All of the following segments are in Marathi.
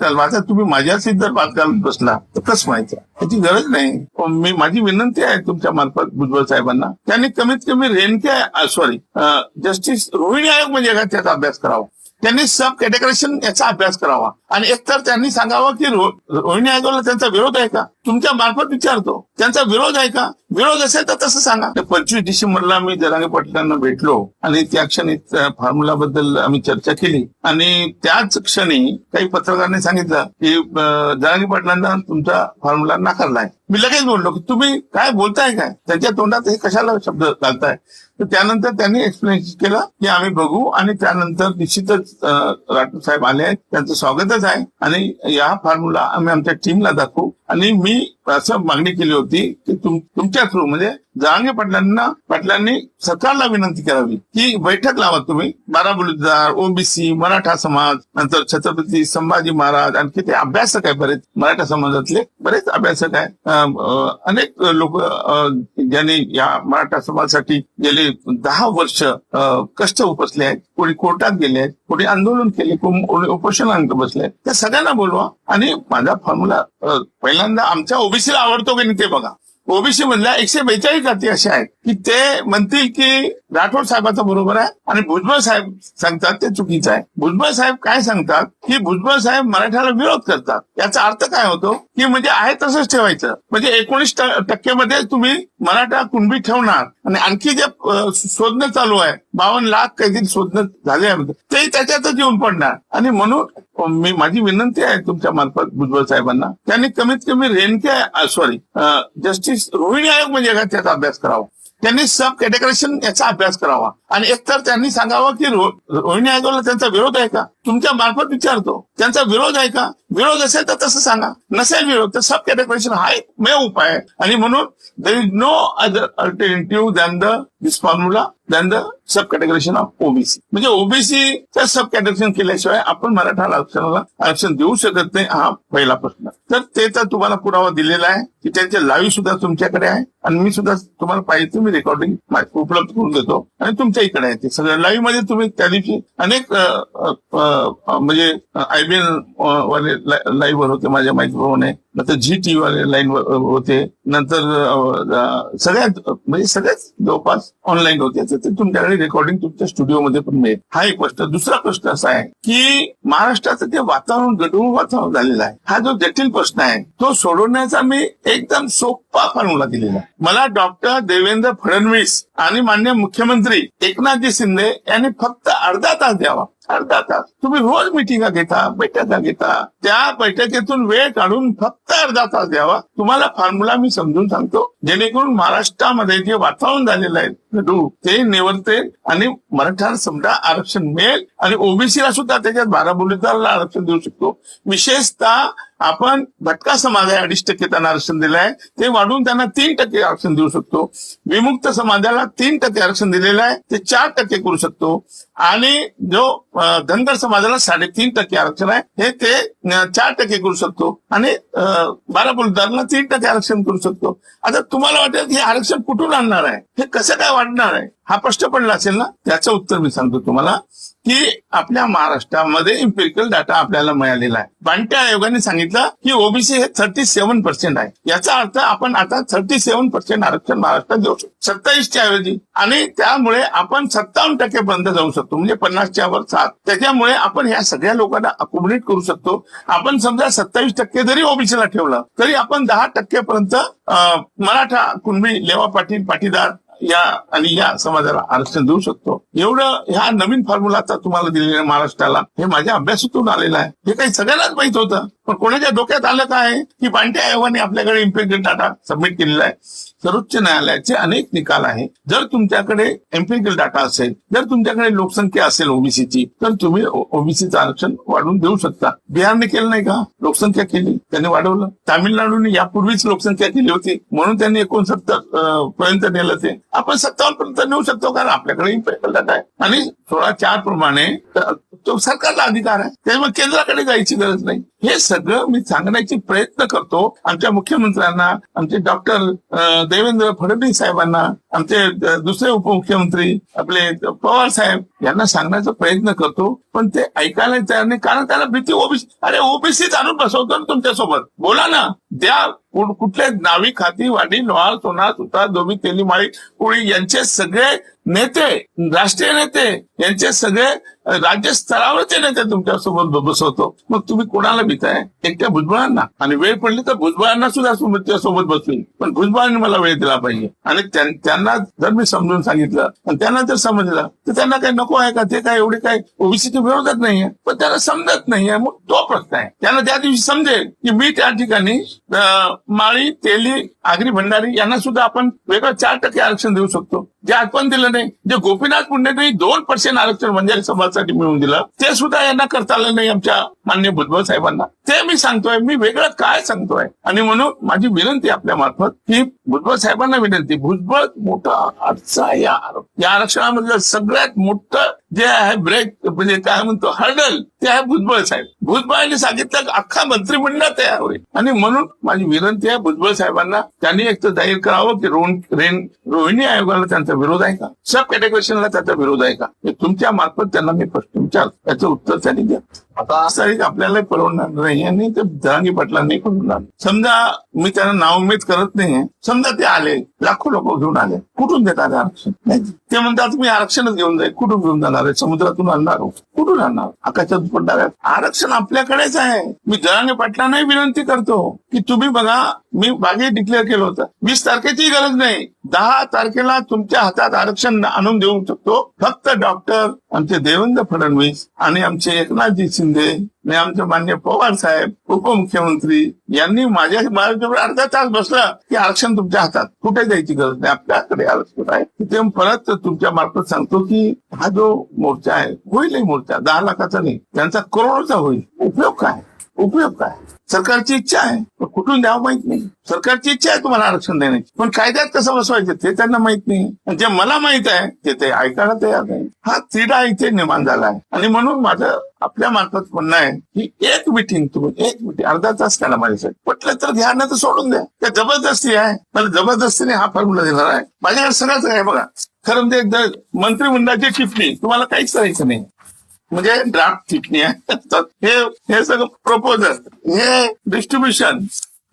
चल आता तुम्ही माझ्याशी जर बात घालत बसला तर कसं माहिती? त्याची गरज नाही. पण मी माझी विनंती आहे तुमच्या मार्फत भुजबळ साहेबांना त्यांनी कमीत कमी रेणके सॉरी जस्टिस रोहिणी आयोग म्हणजे का त्याचा अभ्यास करावा? त्यांनी सब कॅटेगरेशन याचा अभ्यास करावा. आणि एकतर त्यांनी सांगावं की रोहिणी आयोगाला त्यांचा विरोध आहे का? तुमच्या मार्फत विचारतो. त्यांचा विरोध आहे का? विरोध असेल तर तसं सांगा. पंचवीस डिसेंबरला मी जरांगे पाटलांना भेटलो आणि त्या क्षणी फॉर्म्युला बद्दल आम्ही चर्चा केली. आणि त्याच क्षणी काही पत्रकारांनी सांगितलं की जरांगे पाटलांना तुमचा फॉर्म्युला नाकारलाय. मी लगेच बोललो की तुम्ही काय बोलताय काय? त्यांच्या तोंडात हे कशाला शब्द घालताय? तर त्यानंतर त्यांनी एक्सप्लेनेशन केलं की आम्ही बघू. आणि त्यानंतर निश्चितच राठोड साहेब आले आहेत. त्यांचं स्वागतच आहे. आणि या फॉर्म्युला आम्ही आमच्या टीमला दाखवू. आणि मी असं मागणी केली होती की तुम- तुमच्या थ्रू म्हणजे जहांगे पाटलांना पाटलांनी सरकारला विनंती करावी. की बैठक लावा तुम्ही. बारा बलुतेदार ओबीसी मराठा समाज नंतर छत्रपती संभाजी महाराज आणखी ते अभ्यासक आहे बरेच मराठा समाजातले बरेच अभ्यासक आहे अनेक लोक ज्यांनी या मराठा समाजासाठी गेले दहा वर्ष अं, कष्ट उपसले आहेत. कोणी कोर्टात गेले आहेत. कोणी आंदोलन केले. कोणी उपोषणांत बसले आहेत. त्या सगळ्यांना बोलवा. आणि माझा फॉर्म्युला पहिल्यांदा आमच्या ओबीसीला आवडतो की नाही ते बघा. ओबीसी मधल्या एकशे बेचाळीस जाती अशा आहेत. की ते म्हणतील की राठोड साहेबाचं बरोबर आहे आणि भुजबळ साहेब सांगतात ते चुकीचं आहे. भुजबळ साहेब काय सांगतात? की भुजबळ साहेब मराठ्याला विरोध करतात. याचा अर्थ काय होतो? की म्हणजे आहे तसंच ठेवायचं. म्हणजे एकोणीस टक्केमध्ये तुम्ही मराठा कुणबी ठेवणार. आणि आणखी जे शोधणं चालू आहे बावन्न लाख काहीतरी शोधणं झाले आहे ते त्याच्यातच येऊन पडणार. आणि म्हणून मी माझी विनंती आहे तुमच्या मार्फत भुजबळ साहेबांना त्यांनी कमीत कमी रेणके सॉरी जस्टिस रोहिणी आयोग म्हणजे का त्याचा अभ्यास करावा? त्यांनी सब कॅटेगरेशन याचा अभ्यास करावा. आणि एकतर त्यांनी सांगावं की रोहिणी आयोगाला त्यांचा विरोध आहे का? तुमच्या मार्फत विचारतो. त्यांचा विरोध आहे का? विरोध असेल तर तसं सांगा. नसेल विरोध तर सब कॅटेगरेशन हा एक मेव उपाय आहे. आणि म्हणून there is no other alternative than the this formula than the sub categorization of OBC म्हणजे ओबीसी सब कॅटेगरेशन केल्याशिवाय आपण मराठा आरक्षणाला आरक्षण देऊ शकत नाही हा पहिला प्रश्न. तर ते तर तुम्हाला पुरावा दिलेला आहे की त्यांचे लाईव्ह सुद्धा तुमच्याकडे आहे आणि मी सुद्धा तुम्हाला पाहिजे तुम्ही मी रेकॉर्डिंग उपलब्ध करून देतो. आणि तुमच्या इकडे आहे ते सगळं लाईव्हमध्ये तुम्ही त्या दिवशी अनेक म्हणजे आयबीएल वाले लाईव्ह वर होते माझ्या माहितीप्रमाणे. नंतर झी टी वाले लाईन होते. नंतर सगळ्यात म्हणजे सगळ्याच जवळपास ऑनलाईन होते. तर ते तुमच्याकडे रेकॉर्डिंग तुमच्या स्टुडिओमध्ये पण मिळेल. हा एक प्रश्न. दुसरा प्रश्न असा आहे की महाराष्ट्राचं ते वातावरण गडूळ वातावरण झालेलं आहे हा जो जटिल प्रश्न आहे तो सोडवण्याचा मी एकदम सोपा फॉर्म्युला दिलेला आहे. मला डॉक्टर देवेंद्र फडणवीस आणि मान्य मुख्यमंत्री एकनाथजी शिंदे यांनी फक्त अर्धा तास द्यावा. अर्धा तास. तुम्ही रोज मिटिंगा घेता बैठका घेता. त्या बैठकीतून वेळ काढून फक्त अर्धा तास द्यावा. तुम्हाला फॉर्म्युला मी समजून सांगतो. जेणेकरून महाराष्ट्रामध्ये जे वातावरण झालेलं आहे गडू ते निवडते आणि मराठा समजा आरक्षण मिळेल आणि ओबीसीला सुद्धा त्याच्यात बारा बुलेदारला आरक्षण देऊ शकतो. विशेषतः आपण भटका समाज आहे अडीच टक्के त्यांना आरक्षण दिलं आहे ते वाढून त्यांना तीन टक्के आरक्षण देऊ शकतो. विमुक्त समाजाला तीन टक्के आरक्षण दिलेलं आहे. ते चार टक्के करू शकतो. आणि जो धनगर समाजाला साडेतीन टक्के आरक्षण आहे हे ते चार टक्के करू शकतो. आणि बारा बोलदारांना तीन टक्के आरक्षण करू शकतो. आता तुम्हाला वाटेल की हे आरक्षण कुठून आणणार आहे? हे कसं काय वाढणार आहे? हा प्रश्न पडला असेल ना? त्याचं उत्तर मी सांगतो तुम्हाला. की आपल्या महाराष्ट्रामध्ये इम्पेरिकल डाटा आपल्याला मिळालेला आहे. बांट्या आयोगाने सांगितलं की ओबीसी हे थर्टी सेव्हन पर्सेंट आहे. याचा अर्थ आपण आता थर्टी सेव्हन पर्सेंट आरक्षण महाराष्ट्रात देऊ शकतो. सत्तावीसच्या ऐवजी. आणि त्यामुळे आपण सत्तावन्न टक्के पर्यंत जाऊ शकतो. म्हणजे पन्नासच्या वर सात. त्याच्यामुळे आपण ह्या सगळ्या लोकांना अकोमोडेट करू शकतो. आपण समजा सत्तावीस टक्के जरी ओबीसीला ठेवलं तरी आपण दहा टक्केपर्यंत मराठा कुणबी लेवा पाटील पाटीदार या आणि या समाजाला आरक्षण देऊ शकतो. एवढं ह्या नवीन फॉर्म्युलाचा तुम्हाला दिलेल्या महाराष्ट्राला हे माझ्या अभ्यासातून आलेलं आहे. हे काही सगळ्यांनाच माहीत होतं. पण कोणाच्या डोक्यात आलं काय? की पांट्या आयोगाने आपल्याकडे इम्पेरिकल डाटा सबमिट केलेला आहे. सर्वोच्च न्यायालयाचे अनेक निकाल आहे जर तुमच्याकडे एम्पेरिकल डाटा असेल जर तुमच्याकडे लोकसंख्या असेल ओबीसीची तर तुम्ही ओबीसीचं आरक्षण वाढवून देऊ शकता. बिहारने केलं नाही का? लोकसंख्या केली. त्यांनी वाढवलं. तामिळनाडूने यापूर्वीच लोकसंख्या केली होती. म्हणून त्यांनी एकोणसत्तर पर्यंत नेलं ते. आपण सत्तावन्न पर्यंत नेऊ शकतो कारण आपल्याकडे इम्पेरिकल डाटा आहे. आणि सोळा चार प्रमाणे तो सरकारला अधिकार आहे. त्यामुळे केंद्राकडे जायची गरज नाही. हे सगळं मी सांगण्याची प्रयत्न करतो. आमच्या मुख्यमंत्र्यांना आमचे डॉक्टर देवेंद्र फडणवीस साहेबांना आमचे दुसरे उपमुख्यमंत्री आपले पवार साहेब यांना सांगण्याचा प्रयत्न करतो. पण ते ऐकायला तयार नाही. कारण त्याला भीती ओबीसी अरे ओबीसीच आणून बसवतो ना तुमच्यासोबत. बोला ना. द्या कुठल्या कुठले नावी खाती वाडी लोहार सोना सुतार दोबी तेली माळी कोळी यांचे सगळे नेते राष्ट्रीय नेते यांचे सगळे राज्यस्तरावर ते नेते तुमच्यासोबत बसवतो? मग तुम्ही कोणाला भीताय? एकट्या भुजबळांना. आणि वेळ पडली तर भुजबळांना सुद्धा तुमच्यासोबत बसवी पण भुजबळांनी मला वेळ दिला पाहिजे. आणि त्यांना जर मी समजून सांगितलं आणि त्यांना जर समजलं तर त्यांना काही नको आहे का? ते काय एवढे काय ओबीसीच्या विरोधात नाहीये पण त्याला समजत नाहीये मग तो प्रश्न आहे. त्यांना त्या दिवशी समजेल की मी त्या ठिकाणी माळी तेली आगरी भंडारी यांना सुद्धा आपण वेगळं चार टक्के आरक्षण देऊ शकतो. जे आपण दिलं नाही. जे गोपीनाथ मुंडेंनी दोन पर्सेंट आरक्षण म्हणजे समाज समाजासाठी मिळवून दिलं. ते सुद्धा यांना करता आलं नाही आमच्या मान्य भुजबळ साहेबांना. ते मी सांगतोय मी वेगळं काय सांगतोय? आणि म्हणून माझी विनंती आपल्या मार्फत की भुजबळ साहेबांना विनंती भुजबळ मोठा अडचा या या आरक्षणामधलं सगळ्यात मोठं जे आहे ब्रेक म्हणजे काय म्हणतो हर्डल ते आहे भुजबळ साहेब. भुजबळांनी सांगितलं की अख्खा मंत्रिमंडळ तयार होईल. आणि म्हणून माझी विनंती आहे भुजबळ साहेबांना त्यांनी एक तर जाहीर करावं की रेन रोहिणी आयोगाला त्यांचा विरोध आहे का? सब कॅटेगरीला त्याचा विरोध आहे का? हे तुमच्या मार्फत त्यांना मी प्रश्न विचार त्याचं उत्तर त्यांनी द्या. आता तारीख आपल्याला परवडणार नाही. आणि ते पाटलांनी परवडणार समजा मी त्यांना नावमेद करत नाहीये. संबंध ते आले. लाखो लोक घेऊन आले. कुठून देतात आरक्षण? नाही. ते म्हणतात मी आरक्षणच घेऊन जाईल कुठून घेऊन जाणार आहे? समुद्रातून आणणार हो. कुठून आणणार? आकाशात पडणार आरक्षण आपल्याकडेच आहे. मी जरांगे पाटलांनाही विनंती करतो की तुम्ही बघा मी मागे डिक्लेअर केलं होतं. वीस तारखेची गरज नाही. दहा तारखेला तुमच्या हातात आरक्षण आणून देऊ शकतो फक्त डॉक्टर आमचे देवेंद्र फडणवीस आणि आमचे एकनाथजी शिंदे आणि आमचे मान्य पवार साहेब उपमुख्यमंत्री यांनी माझ्या माझ्याजवळ अर्धा तास बसला की आरक्षण तुमच्या हातात. कुठे जायची गरज नाही? आपल्याकडे आरक्षण आहे. तिथे परत तुमच्या मार्फत सांगतो की हा जो मोर्चा आहे होईल मोर्चा. दहा लाखाचा नाही. त्यांचा करोडोचा होईल. उपयोग काय? उपयोग काय? सरकारची इच्छा आहे पण कुठून द्यावं माहीत नाही. सरकारची इच्छा आहे तुम्हाला आरक्षण देण्याची. पण कायद्यात कसं बसवायचं ते त्यांना माहीत नाही. आणि जे मला माहीत आहे ते ते ऐकायला तयार नाही. हा तिढा इथे निर्माण झाला आहे. आणि म्हणून माझं आपल्या मार्फत म्हणणं आहे की एक मिटिंग तुम्ही एक मिटिंग. अर्धा तास त्याला माझ्यासाठी. पटलं तर घ्या नाही तर सोडून द्या. त्या जबरदस्ती आहे. मला जबरदस्तीने हा फॉर्म्युला देणार आहे. माझ्याकडे सगळंच आहे बघा. खरं म्हणजे मंत्रिमंडळाची टिप्पणी तुम्हाला काहीच करायचं नाही. म्हणजे ड्राफ्ट टिप्पणी आहे. हे सगळं प्रपोजल हे डिस्ट्रीब्युशन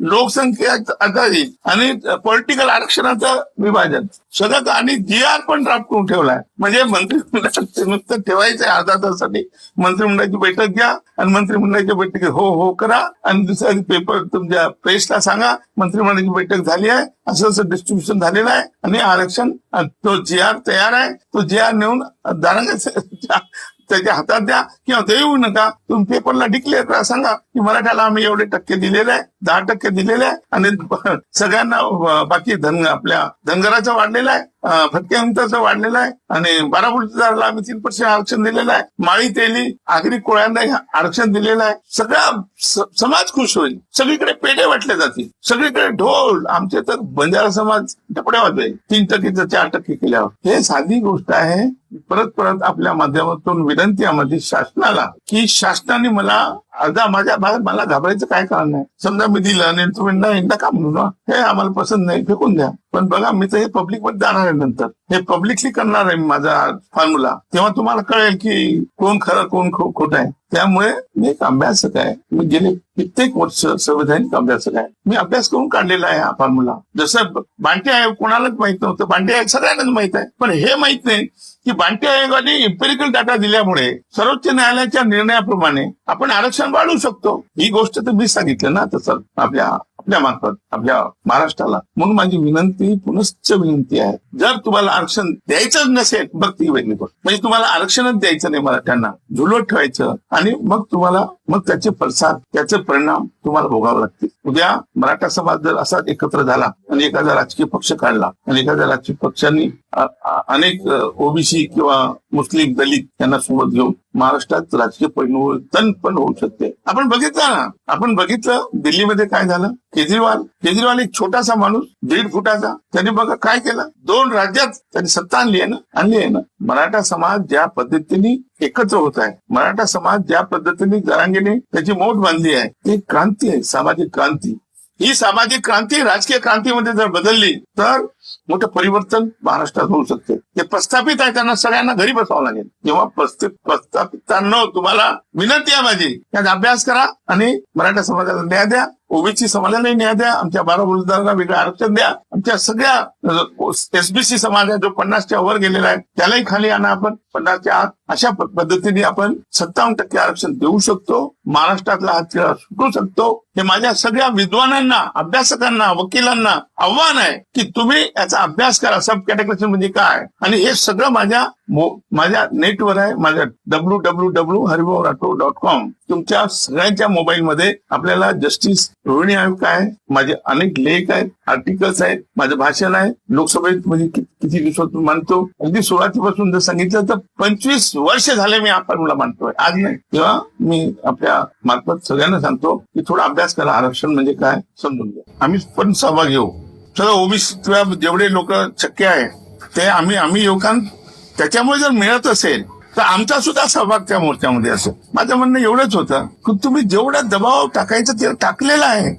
लोकसंख्या आधारित आणि पॉलिटिकल आरक्षणाचं विभाजन. सगळं आणि जी आर पण ड्राफ्ट करून ठेवलाय. म्हणजे मंत्रिमंडळात नुसतं ठेवायचं आहे अर्धा तासासाठी मंत्रिमंडळाची बैठक घ्या आणि मंत्रिमंडळाच्या बैठकीत हो हो करा. आणि दुसऱ्या पेपर तुमच्या प्रेसला सांगा. मंत्रिमंडळाची बैठक झाली आहे. असं असं डिस्ट्रीब्युशन झालेलं आहे. आणि आरक्षण तो जी आर तयार आहे. तो जी आर नेऊन दारांगा त्याच्या हातात द्या. किंवा देऊ नका. तुम्ही पेपरला डिक्लेअर करा सांगा. की मराठ्याला आम्ही एवढे टक्के दिलेले आहे दहा टक्के दिलेले आहे आणि सगळ्यांना बाकी धन आपल्या धनगराचं वाढलेलं आहे अं, वाढलेलं आहे आणि बारापुरला आम्ही तीन पर्सेंट आरक्षण दिलेलं आहे माळी तेली आगरी कोळ्यांना आरक्षण दिलेलं आहे. सगळा समाज खुश होईल. सगळीकडे पेढे वाटले जातील. सगळीकडे ढोल आमचे तर बंजारा समाज टपड्या वाजवे तीन टक्केचं चार टक्के केल्यावर. हे साधी गोष्ट आहे. परत परत आपल्या माध्यमातून विनंती आहे माझी शासनाला की शासनाने मला अर्धा माझ्या मला मला घाबरायचं काय कारण नाही. समजा मी दिलं आणि तुम्ही नाही नका म्हणू ना? हे आम्हाला पसंत नाही फेकून द्या. पण बघा मी तर हे पब्लिकमध्ये जाणार आहे नंतर. हे पब्लिकली करणार आहे मी माझा फॉर्म्युला तेव्हा तुम्हाला कळेल की कोण खरं कोण खोट आहे. त्यामुळे मी एक अभ्यासक आहे. मी गेले कित्येक वर्ष संवैधानिक अभ्यासक आहे. मी अभ्यास करून काढलेला आहे हा फॉर्म्युला जसं ब- बांटे आयोग कोणालाच माहीत नव्हतं. बांटे आयोग सगळ्यांनाच माहीत आहे. पण हे माहीत नाही की बांटे आयोगाने इम्पेरिकल डाटा दिल्यामुळे सर्वोच्च न्यायालयाच्या निर्णयाप्रमाणे आपण आरक्षण वाढवू शकतो. ही गोष्ट तर मी सांगितलं ना तसं आपल्या आपल्या मार्फत आपल्या महाराष्ट्राला. म्हणून माझी विनंती पुनश्च विनंती आहे जर तुम्हाला आरक्षण द्यायचंच नसेल मग ती वेगळी गोष्ट. म्हणजे तुम्हाला आरक्षणच द्यायचं नाही मराठ्यांना. झुलवत ठेवायचं. आणि मग तुम्हाला मग त्याचे पडसाद त्याचे परिणाम तुम्हाला भोगावे लागतील. उद्या मराठा समाज जर असा एकत्र झाला आणि एखादा राजकीय पक्ष काढला आणि एखाद्या राजकीय पक्षांनी अनेक ओबीसी किंवा मुस्लिम दलित यांना सोबत घेऊन महाराष्ट्रात राजकीय परिवर्तन पण होऊ शकते. आपण बघितलं ना आपण बघितलं दिल्लीमध्ये काय झालं? केजरीवाल केजरीवाल एक छोटासा माणूस दीड फुटाचा त्यांनी बघा काय केलं? दोन राज्यात त्यांनी सत्ता आणली आहे ना? आणली आहे ना? मराठा समाज ज्या पद्धतीने एकत्र होत आहे मराठा समाज ज्या पद्धतीने जरांगीने त्याची मोठ बांधली आहे ती क्रांती आहे सामाजिक क्रांती. ही सामाजिक क्रांती राजकीय क्रांतीमध्ये जर बदलली तर मोठं परिवर्तन महाराष्ट्रात होऊ शकते. जे प्रस्थापित आहे त्यांना सगळ्यांना घरी बसावं लागेल. जेव्हा प्रस्थापितांना तुम्हाला विनंती आहे माझी त्यात अभ्यास करा आणि मराठा समाजाला न्याय द्या. ओबीसी समाजालाही न्याय द्या आमच्या बारा बोलदारांना वेगळं आरक्षण द्या. आमच्या सगळ्या एसबीसी समाज आहे जो पन्नासच्या वर गेलेला आहे त्यालाही खाली आणा आपण. पन्नासच्या आत अशा पद्धतीने आपण सत्तावन्न टक्के आरक्षण देऊ शकतो. महाराष्ट्रातला हा सुटू शकतो. हे माझ्या सगळ्या विद्वानांना अभ्यासकांना वकिलांना आव्हान आहे की तुम्ही याचा अभ्यास करा. सब कॅटेगरी म्हणजे काय? आणि हे सगळं माझ्या माझ्या नेटवर आहे माझ्या W W W Haribhau Rathod dot com तुमच्या सगळ्यांच्या मोबाईलमध्ये आपल्याला जस्टिस रोहिणी आयोग काय आहे, माझे अनेक लेख आहेत आर्टिकल्स आहेत माझं भाषण आहे. लोकसभेत म्हणजे किती दिवसातून मानतो अगदी सुरुवातीपासून जर सांगितलं तर पंचवीस वर्ष झाले मी आपण मला मानतोय आज नाही. तेव्हा मी आपल्या मार्फत सगळ्यांना सांगतो की थोडा अभ्यास करा. आरक्षण म्हणजे काय? समजून घ्या. आम्ही पण सहभाग घेऊ सगळं ओबीसी जेवढे लोक शक्य आहे ते आम्ही आम्ही युवकांना त्याच्यामुळे जर मिळत असेल तर आमचा सुद्धा सहभाग त्या मोर्चामध्ये असेल. माझं म्हणणं एवढंच होतं की तुम्ही जेवढा दबाव टाकायचा ते टाकलेला आहे.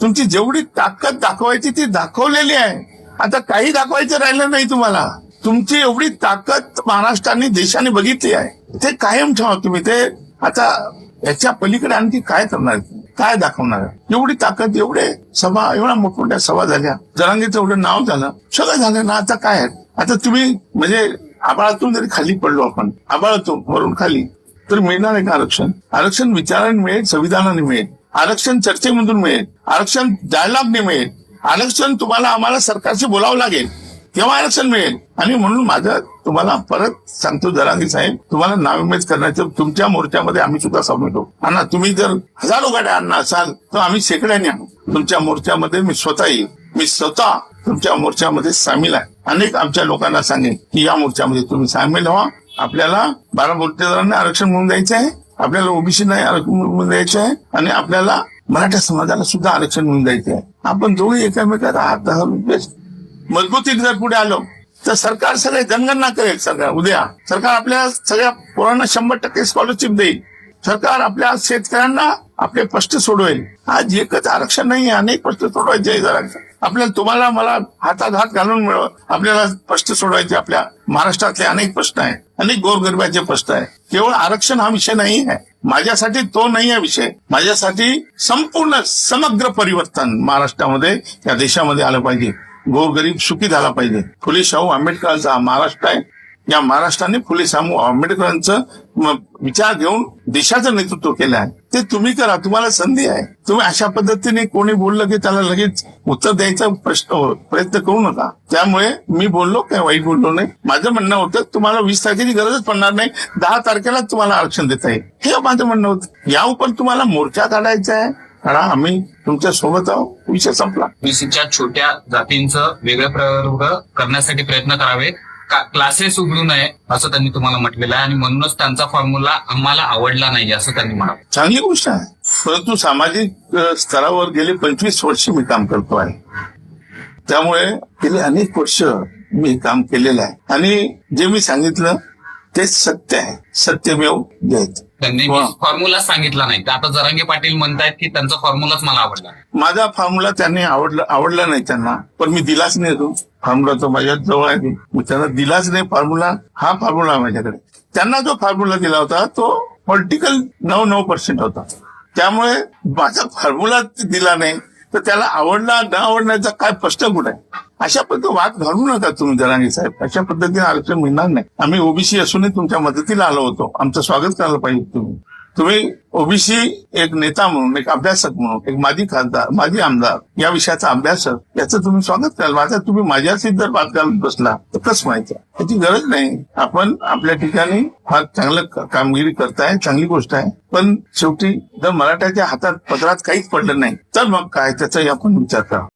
तुमची जेवढी ताकद दाखवायची ती दाखवलेली आहे. आता काही दाखवायचं राहिलं नाही तुम्हाला. तुमची एवढी ताकद महाराष्ट्राने देशाने बघितली आहे. ते कायम ठेवा तुम्ही. ते आता याच्या पलीकडे आणखी काय करणार काय दाखवणार एवढी ताकद एवढे सभा एवढ्या मोठमोठ्या सभा झाल्या. जरांगीचं एवढं नाव झालं. सगळं झालं. ना आता काय आहे? आता तुम्ही म्हणजे आबाळातून जरी खाली पडलो आपण आबाळातून वरून खाली तर मिळणार आहे का आरक्षण. आरक्षण विचाराने मिळेल संविधानाने मिळेल. आरक्षण चर्चेमधून मिळेल. आरक्षण डायलॉगने मिळेल. आरक्षण तुम्हाला आम्हाला सरकारशी बोलावं लागेल. तेव्हा आरक्षण मिळेल. आणि म्हणून माझं तुम्हाला परत सांगतो जरांगी साहेब तुम्हाला नाविमेज करण्याचं तुमच्या मोर्चामध्ये आम्ही सुद्धा सामील होऊ. आणि तुम्ही जर हजारो गाड्या आणणार असाल तर आम्ही शेकड्याने आणू. तुमच्या मोर्चामध्ये मी स्वतः येईल. मी स्वतः तुमच्या मोर्चामध्ये सामील आहे. अनेक आमच्या लोकांना सांगेन की या मोर्चामध्ये तुम्ही सामील व्हा. आपल्याला बारा मोर्चेदारांना आरक्षण म्हणून द्यायचं आहे. आपल्याला ओबीसी नाही आरक्षण म्हणून द्यायचं आहे. आणि आपल्याला मराठा समाजाला सुद्धा आरक्षण म्हणून द्यायचं आहे. आपण दोघे एकामेकात हात दहा बेस्ट जर पुढे आलो तर सरकार सगळे जनगणना करेल सरकार. उद्या सरकार आपल्या सगळ्या पोरांना शंभर टक्के स्कॉलरशिप देईल. सरकार आपल्या शेतकऱ्यांना आपले प्रश्न सोडवेल. आज एकच आरक्षण नाही अनेक प्रश्न सोडवायचे जरा आपल्याला तुम्हाला मला हातात हात घालून मिळव. आपल्याला प्रश्न सोडवायचे आपल्या महाराष्ट्रातले अनेक प्रश्न आहेत. अनेक गोरगरबाचे प्रश्न आहे केवळ आरक्षण हा विषय नाही आहे. माझ्यासाठी तो नाही आहे विषय. माझ्यासाठी संपूर्ण समग्र परिवर्तन महाराष्ट्रामध्ये या देशामध्ये आलं पाहिजे. गोरगरीब सुखी झाला पाहिजे. फुले शाहू आंबेडकरांचा महाराष्ट्र आहे. या महाराष्ट्राने फुले सामू आंबेडकरांचं विचार घेऊन देशाचं नेतृत्व केलं आहे. ते तुम्ही करा तुम्हाला संधी आहे. तुम्ही अशा पद्धतीने कोणी बोललं की त्याला लगेच उत्तर द्यायचा प्रश्न प्रयत्न करू नका. त्यामुळे मी बोललो काय वाईट बोललो नाही. माझं म्हणणं होतं तुम्हाला वीस तारखेची गरजच पडणार नाही. दहा तारखेला तुम्हाला आरक्षण देता येईल. हे माझं म्हणणं होतं. या उपर तुम्हाला मोर्चा काढायचा आहे. आम्ही तुमच्यासोबत आहोत. विषय संपला. बीसीच्या छोट्या जातींचं वेगळं प्रवर्ग करण्यासाठी प्रयत्न करावे क्लासेस उघडू नये असं त्यांनी तुम्हाला म्हटलेलं आहे. आणि म्हणूनच त्यांचा फॉर्म्युला आम्हाला आवडला नाही असं त्यांनी म्हणावं. चांगली गोष्ट आहे. परंतु सामाजिक स्तरावर गेले पंचवीस वर्ष मी काम करतो आहे. त्यामुळे गेले अनेक वर्ष मी काम केलेलं आहे. आणि जे मी सांगितलं तेच सत्य आहे. सत्यमेव जयत त्यांनी वा. फॉर्म्युला सांगितला नाही. तर आता जरांगे पाटील म्हणतायत की त्यांचा फॉर्म्युलाच मला आवडला माझा फॉर्म्युला त्यांनी आवडला आवडला नाही त्यांना. पण मी दिलाच नाही तो फॉर्म्युला तो माझ्या जवळ आहे. मी त्यांना दिलाच नाही फॉर्म्युला हा फॉर्म्युला आहे. माझ्याकडे त्यांना जो फॉर्म्युला दिला होता तो पॉलिटिकल नऊ नऊ पर्सेंट होता. त्यामुळे माझा फॉर्म्युला दिला नाही. तर त्याला आवडला न आवडण्याचा काय प्रश्न कुठे? आहे अशा पद्धतीने वाद घालू नका तुम्ही जरांगी साहेब. अशा पद्धतीने आरक्षण मिळणार नाही. आम्ही ओबीसी असूनही तुमच्या मदतीला आलो होतो. आमचं स्वागत करायला पाहिजे तुम्ही. तुम्ही ओबीसी एक नेता म्हणून एक अभ्यासक म्हणून एक माजी खासदार माजी आमदार या विषयाचा अभ्यासक याचं तुम्ही स्वागत कराल. माझा तुम्ही माझ्याशी जर बात घालत बसला तर कसं व्हायचं याची गरज नाही. आपण आपल्या ठिकाणी फार चांगलं कामगिरी करताय चांगली गोष्ट आहे. पण शेवटी जर मराठ्याच्या हातात पदरात काहीच पडलं नाही तर मग काय? त्याचाही आपण विचार करा.